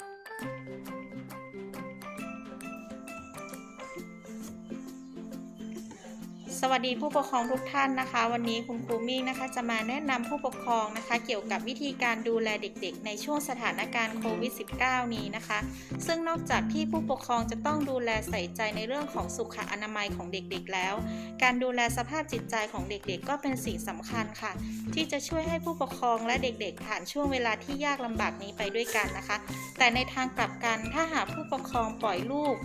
Thank you. สวัสดีผู้ปกครองทุกท่านนะคะ วันนี้คุณครูมิ่งนะคะ จะมาแนะนำผู้ปกครองนะคะ เกี่ยวกับวิธีการดูแลเด็กๆ ในช่วงสถานการณ์โควิด -19 นี้นะคะ ซึ่งนอกจากที่ผู้ปกครองจะต้องดูแลใส่ใจในเรื่องของสุขอนามัยของเด็กๆแล้ว การดูแลสภาพจิตใจของเด็กๆ ก็เป็นสิ่งสำคัญค่ะ ที่จะช่วยให้ผู้ปกครองและเด็กๆ ผ่านช่วงเวลาที่ยากลำบากนี้ไปด้วยกันนะคะ แต่ในทางกลับกันถ้าหากผู้ปกครองปล่อยลูก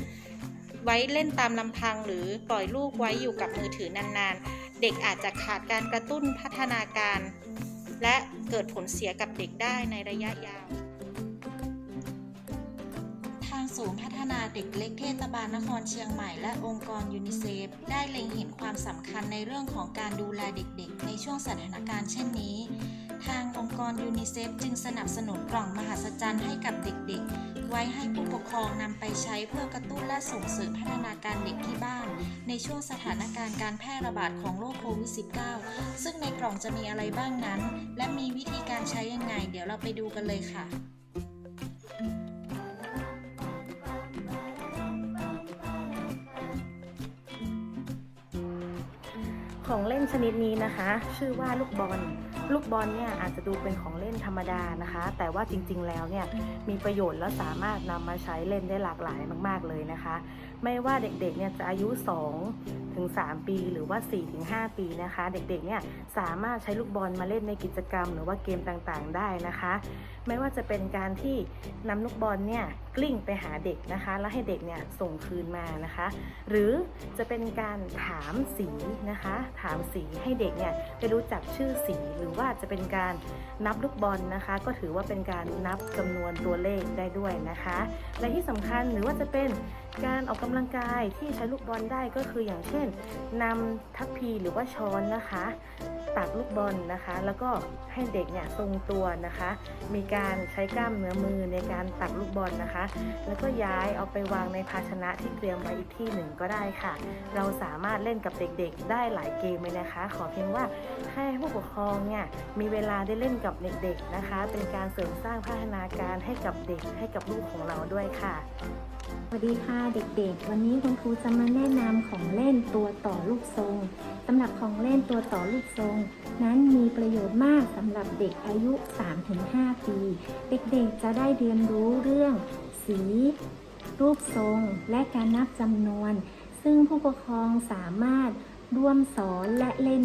ไว้เล่นตามลำพังหรือปล่อยลูกไว้อยู่กับมือถือนานๆ เด็กอาจจะขาดการกระตุ้นพัฒนาการ และเกิดผลเสียกับเด็กได้ในระยะยาว ทางศูนย์พัฒนาเด็กเล็กเทศบาลนครเชียงใหม่และองค์กรยูนิเซฟได้เล็งเห็นความสำคัญในเรื่องของการดูแลเด็กๆ ในช่วงสถานการณ์เช่นนี้ กรยูนิเซฟจึงสนับสนุนกล่องมหัศจรรย์ให้กับเด็กๆ ไว้ให้ผู้ปกครองนำไปใช้เพื่อกระตุ้นและส่งเสริมพัฒนาการเด็กที่บ้าน ในช่วงสถานการณ์การแพร่ระบาดของโรคโควิด -19 ซึ่งในกล่องจะมีอะไรบ้างนั้น และมีวิธีการใช้ยังไง เดี๋ยวเราไปดูกันเลยค่ะของเล่นชนิดนี้นะคะ ชื่อว่าลูกบอล ลูกบอลเนี่ยอาจจะดูเป็นของเล่นธรรมดานะคะ แต่ว่าจริงๆแล้วเนี่ยมีประโยชน์และสามารถนำมาใช้เล่นได้หลากหลายมาก ๆเลยนะคะ ไม่ว่าเด็กๆเนี่ยจะอายุ 2 ถึง 3 ปีหรือว่า 4 ถึง 5 ปีนะคะ เด็กๆเนี่ยสามารถใช้ลูกบอลมาเล่นในกิจกรรม หรือว่าเกมต่างๆได้นะคะ ไม่ว่าจะเป็นการที่นำลูกบอลเนี่ยกลิ้งไปหาเด็กนะคะ แล้วให้เด็กเนี่ยส่งคืนมานะคะ หรือจะเป็นการถามสีนะคะ ถามสีให้เด็กเนี่ยได้รู้จักชื่อสี หรือว่าจะเป็นการนับลูกบอลนะคะ ก็ถือว่าเป็นการนับจำนวนตัวเลขได้ด้วยนะคะ และที่สำคัญหรือว่าจะเป็น การออกกำลังกายที่ใช้ลูกบอลได้ก็คืออย่างเช่นนำทัพพีหรือว่าช้อนนะคะตักลูกบอลนะคะ แล้วก็ให้เด็กเนี่ยทรงตัวนะคะ มีการใช้กล้ามเนื้อมือในการตักลูกบอลนะคะ แล้วก็ย้ายเอาไปวางในภาชนะที่เตรียมไว้อีกที่หนึ่งก็ได้ค่ะ เราสามารถเล่นกับเด็กๆ ได้หลายเกมเลยนะคะ ขอเพียงว่าให้ผู้ปกครองเนี่ยมีเวลาได้เล่นกับเด็กๆนะคะ เป็นการเสริมสร้างพัฒนาการให้กับเด็กให้กับลูกของเราด้วยค่ะ สวัสดีค่ะเด็กๆ วันนี้คุณครูจะมาแนะนำของเล่นตัวต่อลูกทรงสำหรับของเล่นตัวต่อลูกทรง นั้นมีประโยชน์มากสำหรับเด็กอายุ 3-5 ปี เด็กๆจะได้เรียนรู้เรื่อง สี รูปทรง และการนับจำนวน ซึ่งผู้ปกครองสามารถร่วมสอนและเล่น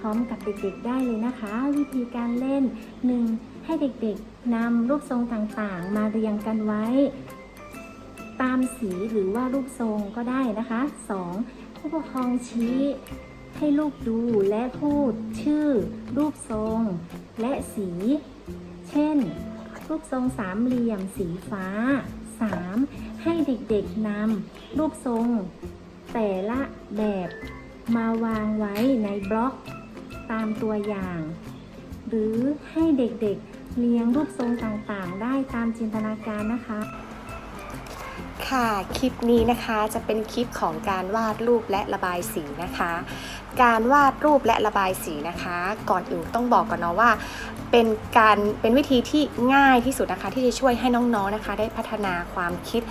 พร้อมกับเด็กๆได้เลยนะคะ วิธีการเล่น 1. ให้เด็กๆนำรูปทรงต่างๆ มาเรียงกันไว้ ตามสีหรือว่ารูปทรงก็ได้นะคะ 2. ผู้ปกครองชี้ให้ลูกดูและพูดชื่อ รูปทรง และสี เช่น รูปทรงสามเหลี่ยมสีฟ้า 3. ให้เด็กๆนำรูปทรง แต่ละแบบมาวางไว้ในบล็อกตามตัวอย่าง หรือให้เด็กๆเรียงรูปทรงต่างๆ ได้ตามจินตนาการนะคะ ค่ะ คลิปนี้นะคะจะเป็นคลิปของการวาดรูปและระบายสีนะคะ การวาดรูปและระบายสีนะคะ ก่อนอื่นต้องบอกก่อนเนาะว่า เป็นการเป็นวิธีที่ง่ายที่สุดนะคะ ที่จะช่วยให้น้องๆนะคะ ได้พัฒนาความคิด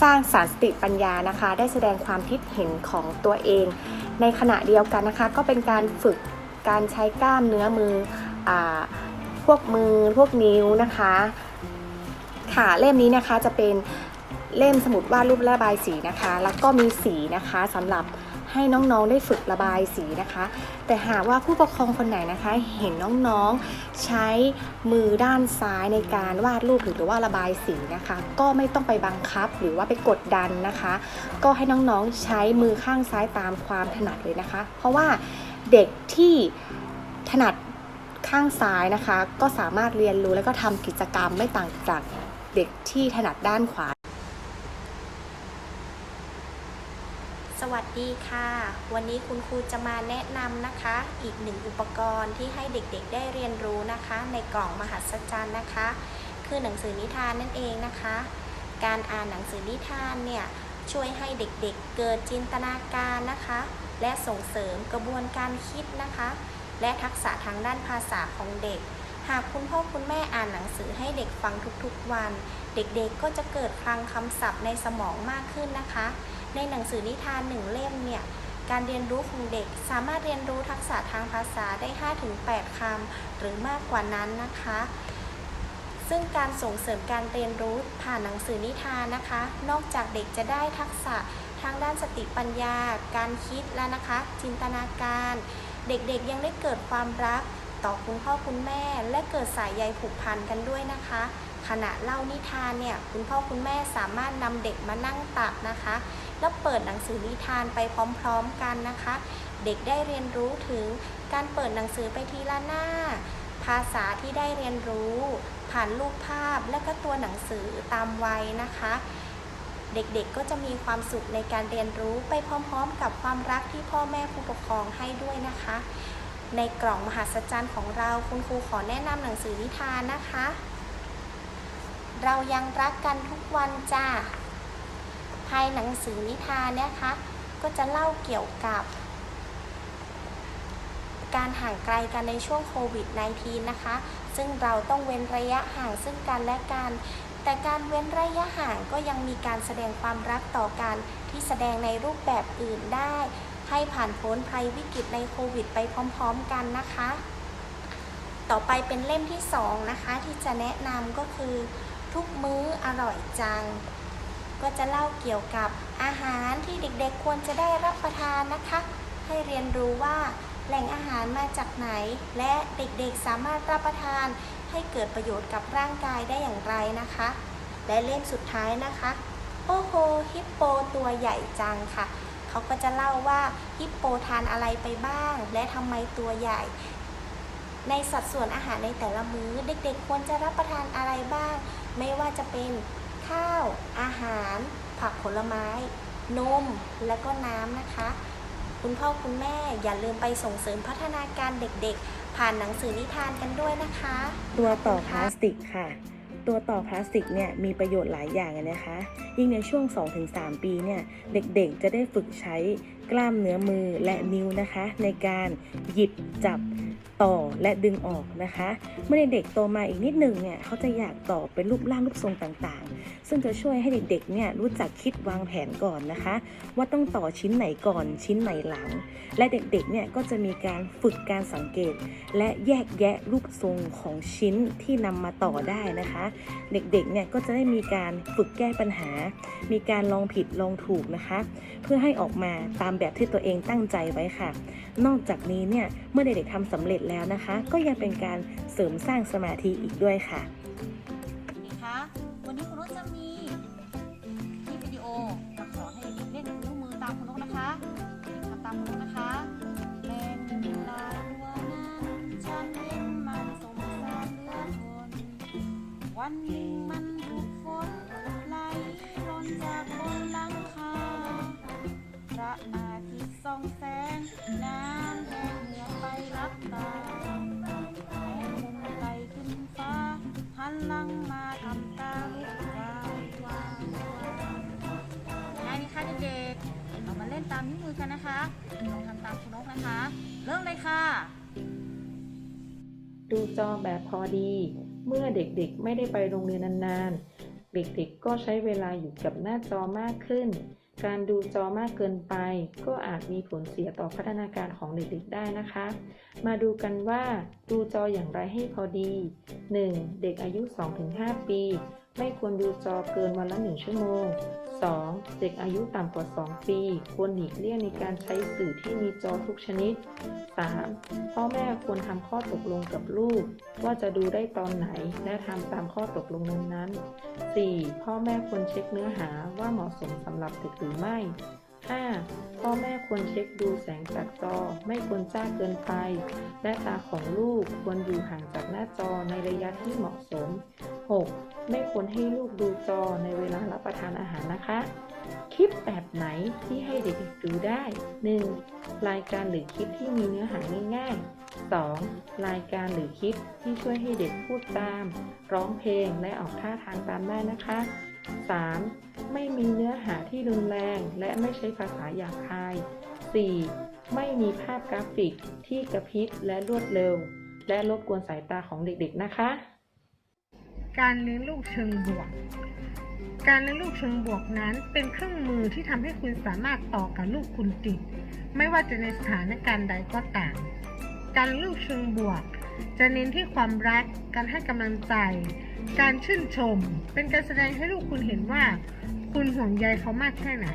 สร้างสารสติปัญญานะคะ ได้แสดงความคิดเห็นของตัวเอง ในขณะเดียวกันนะคะ ก็เป็นการฝึกการใช้กล้ามเนื้อมืออพวกมือพวกนิ้วนะคะค่ะเล่มนี้นะคะจะเป็น เล่มสมุดวาดรูประบายสีนะคะ แล้วก็มีสีนะคะสำหรับให้น้องๆได้ฝึกระบายสีนะคะ แต่หากว่าผู้ปกครองคนไหนนะคะ เห็นน้องๆใช้มือด้านซ้ายในการวาดรูปหรือว่าระบายสีนะคะ ก็ไม่ต้องไปบังคับหรือว่าไปกดดันนะคะ ก็ให้น้องๆใช้มือข้างซ้ายตามความถนัดเลยนะคะ เพราะว่าเด็กที่ถนัดข้างซ้ายนะคะ ก็สามารถเรียนรู้แล้วก็ทำกิจกรรมไม่ต่างจากเด็กที่ถนัดด้านขวา วัสดีค่ะ วันนี้คุณครูจะมาแนะนำนะคะ อีกหนึ่งอุปกรณ์ที่ให้เด็กๆได้เรียนรู้นะคะ ในกล่องมหัศจรรย์นะคะ คือหนังสือนิทานนั่นเองนะคะ การอ่านหนังสือนิทานเนี่ยช่วยให้เด็กๆเกิดจินตนาการนะคะ และส่งเสริมกระบวนการคิดนะคะ และทักษะทางด้านภาษาของเด็ก หากคุณพ่อคุณแม่อ่านหนังสือให้เด็กฟังทุกๆวัน เด็กๆก็จะเกิดคลังคำศัพท์ในสมองมากขึ้นนะคะ ในหนังสือนิทานหนึ่งเล่มเนี่ยการเรียนรู้ของเด็กสามารถเรียนรู้ทักษะทางภาษาได้ 5-8 คำ หรือมากกว่านั้นนะคะ ซึ่งการส่งเสริมการเรียนรู้ผ่านหนังสือนิทานนะคะ นอกจากเด็กจะได้ทักษะทางด้านสติปัญญา การคิดแล้วนะคะ จินตนาการ เด็กๆยังได้เกิดความรักต่อคุณพ่อคุณแม่ และเกิดสายใยผูกพันกันด้วยนะคะ ขณะเล่านิทานเนี่ยคุณพ่อคุณแม่สามารถนำเด็กมานั่งตักนะคะ แล้วเปิดหนังสือนิทานไปพร้อมๆกันนะคะ เด็กได้เรียนรู้ถึงการเปิดหนังสือไปทีละหน้า ภาษาที่ได้เรียนรู้ ผ่านรูปภาพและก็ตัวหนังสือตามวัยนะคะ เด็กๆก็จะมีความสุขในการเรียนรู้ไปพร้อมๆ กับความรักที่พ่อแม่ผู้ปกครองให้ด้วยนะคะ ในกล่องมหัศจรรย์ของเราคุณครูขอแนะนำหนังสือนิทานนะคะ เรายังรักกันทุกวันจ้า ภายหนังสือนิทานนี่ยคะ ก็จะเล่าเกี่ยวกับ การห่างไกลกันในช่วงโควิด -19 นะคะ ซึ่งเราต้องเว้นระยะห่างซึ่งกันและกัน แต่การเว้นระยะห่างก็ยังมีการแสดงความรักต่อกันที่แสดงในรูปแบบอื่นได้ ให้ผ่านพ้นภัยวิกฤตในโควิด ไปพร้อม ๆ กันนะคะ ต่อไปเป็นเล่มที่สองนะคะ ที่จะแนะนำก็คือ ทุกมื้ออร่อยจัง ก็จะเล่าเกี่ยวกับอาหารที่เด็กๆ ควรจะได้รับประทานนะคะ ให้เรียนรู้ว่าแหล่งอาหารมาจากไหน และเด็กๆสามารถรับประทานให้เกิดประโยชน์กับร่างกายได้อย่างไรนะคะ และเล่มสุดท้ายนะคะ โอ้โหฮิปโปตัวใหญ่จังค่ะ เขาก็จะเล่าว่าฮิปโปทานอะไรไปบ้าง และทำไมตัวใหญ่ ในสัดส่วนอาหารในแต่ละมื้อ เด็กๆ ควรจะรับประทานอะไรบ้าง ไม่ว่าจะเป็น ข้าว อาหาร ผักผลไม้ นม และก็น้ำนะคะ คุณพ่อคุณแม่อย่าลืมไปส่งเสริมพัฒนาการเด็กๆ ผ่านหนังสือนิทานกันด้วยนะคะ ตัวต่อพลาสติกค่ะ ตัวต่อพลาสติกเนี่ยมีประโยชน์หลายอย่างนะคะ ยิ่งในช่วง 2-3 ปีเนี่ยเด็กๆจะได้ฝึกใช้กล้ามเนื้อมือและนิ้วนะคะ ในการหยิบจับ ต่อและดึงออกนะคะ เมื่อเด็กๆโตมาอีกนิดหนึ่งเนี่ยเขาจะอยากต่อเป็นรูปร่างรูปทรงต่างๆ ซึ่งจะช่วยให้เด็กๆเนี่ยรู้จักคิดวางแผนก่อนนะคะ ว่าต้องต่อชิ้นไหนก่อนชิ้นไหนหลัง และเด็กๆเนี่ยก็จะมีการฝึกการสังเกต และแยกแยะรูปทรงของชิ้นที่นำมาต่อได้นะคะ เด็กๆเนี่ยก็จะได้มีการฝึกแก้ปัญหา มีการลองผิดลองถูกนะคะ เพื่อให้ออกมาตามแบบที่ตัวเองตั้งใจไว้ค่ะ นอกจากนี้เนี่ยเมื่อเด็กๆทำสำเร็จแล้วนะคะ ก็ยังเป็นการเสริมสร้างสมาธิอีกด้วยค่ะคะวันนี้คุณนกจะมีคลิปวิดีโอมาขอให้เด็กเล่นนิ้วมือตามคุณนกนะคะทำตามคุณนกนะคะแรงลาลัวนั้นฉันเห็นมันสงสารเหลือทนวัน จอแบบพอดี เมื่อเด็กๆไม่ได้ไปโรงเรียนนานๆ เด็กๆก็ใช้เวลาอยู่กับหน้าจอมากขึ้น การดูจอมากเกินไป ก็อาจมีผลเสียต่อพัฒนาการของเด็กๆได้นะคะ มาดูกันว่าดูจออย่างไรให้พอดี 1. เด็กอายุ 2-5 ปี ไม่ควรดูจอเกินวันละ 1 ชั่วโมง 2. เด็กอายุต่ำกว่า 2 ปี ควรหลีกเลี่ยงในการใช้สื่อที่มีจอทุกชนิด 3. พ่อแม่ควรทำข้อตกลงกับลูก ว่าจะดูได้ตอนไหนและทำตามข้อตกลงนั้นๆ 4. พ่อแม่ควรเช็คเนื้อหาว่าเหมาะสมสำหรับเด็กหรือไม่ 5. พ่อแม่ควรเช็คดูแสงจากจอ ไม่ควรจ้าเกินไป และตาของลูกควรอยู่ห่างจากหน้าจอในระยะที่เหมาะสม 6. ไม่ควรให้ลูกดูจอในเวลารับประทานอาหารนะคะ คลิปแบบไหนที่ให้เด็กๆดูได้ 1. รายการหรือคลิปที่มีเนื้อหาง่ายๆ 2. รายการหรือคลิปที่ช่วยให้เด็กพูดตาม ร้องเพลงและออกท่าทางตามได้นะคะ 3. ไม่มีเนื้อหาที่รุนแรงและไม่ใช้ภาษาหยาบคาย 4. ไม่มีภาพกราฟิกที่กระพริบและรวดเร็ว และรบกวนสายตาของเด็กๆนะคะ การเลี้ยงลูกเชิงบวก การเลี้ยงลูกเชิงบวกนั้นเป็นเครื่องมือที่ทำให้คุณสามารถต่อกับลูกคุณติด ไม่ว่าจะในสถานการณ์ใดก็ตาม การเลี้ยงลูกเชิงบวก จะเน้นที่ความรัก การให้กำลังใจ การชื่นชม เป็นการแสดงให้ลูกคุณเห็นว่า คุณห่วงใยเขามากแค่ไหน